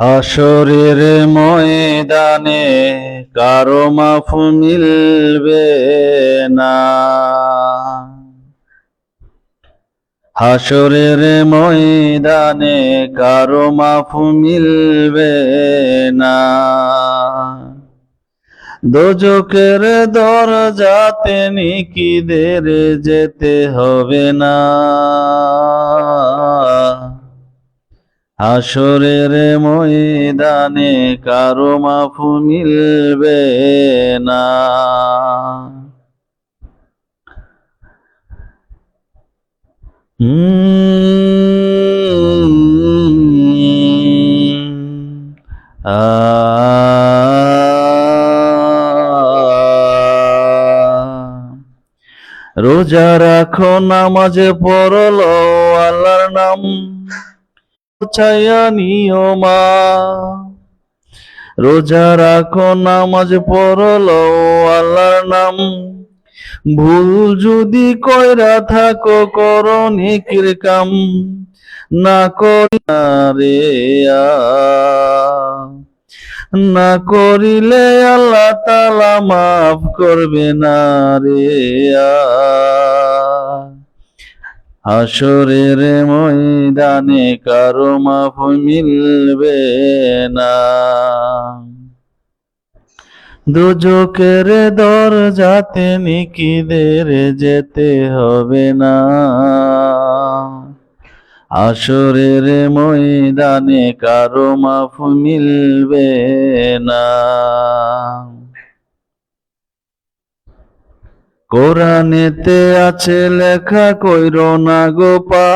হাসরের ময়দানে কারও মাফ মিলবে না। হাসরের ময়দানে কারও মাফ মিলবে না। দোজকের দরজাতে নিকিদের যেতে হবে না। হাসরের ময়দানে কারও মাফ মিলবে না। রোজা রাখো নামাজে পড়ল আল্লাহর নাম। ছায়া রোজা রাখো, নামাজ পড়ল আল্লাহর নাম। ভুল যদি কইরা থাকো, করো নিকির কাম। না করি না করিলে আল্লাহ তালা মাফ করবে না রে আ। হাসরের ময়দানে কারও মাফ মিলবে না। দুজকের দরজাতে নিকিদের যেতে হবে না। আসরের ময়দানে কারও মাফ মিলবে না। কোরআনেতে আছে লেখা, কইর না গোপা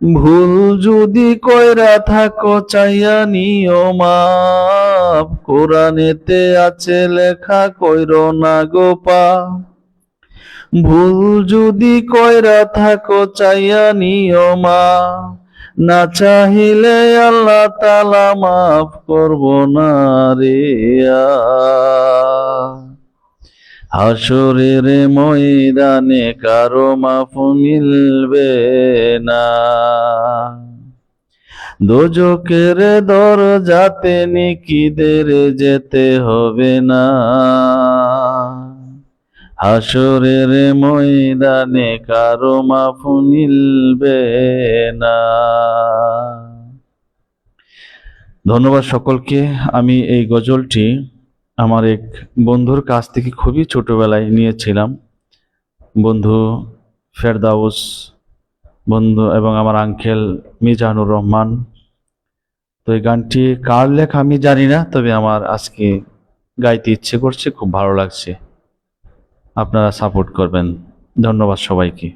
ভুল যদি কইরা থাকো, চাইয়া নিও মাপ। কোরআনেতে আছে লেখা, কইর না গোপা ভুল যদি কইরা থাকো, চাইয়া নিও মা না চাহিলে আল্লাহ তালা মাফ করব না রে। হাসরের ময়দানে কারও মাফ মিলবে না। দোজকের দরজাতে নিকিদের যেতে হবে না। হাসরের ময়দানে কারও মাফ মিলবে না। ধন্যবাদ সকলকে। আমি এই গজলটি আমার এক বন্ধুর কাছ থেকে খুবই ছোটবেলায় নিয়েছিলাম। বন্ধু ফেরদাউস, বন্ধু এবং আমার আঙ্কেল মিজানুর রহমান। তো এই গানটি কার লেখা আমি জানি না, তবে আমার আজকে গাইতে ইচ্ছে করছে, খুব ভালো লাগছে। আপনারা সাপোর্ট করবেন। ধন্যবাদ সবাইকে।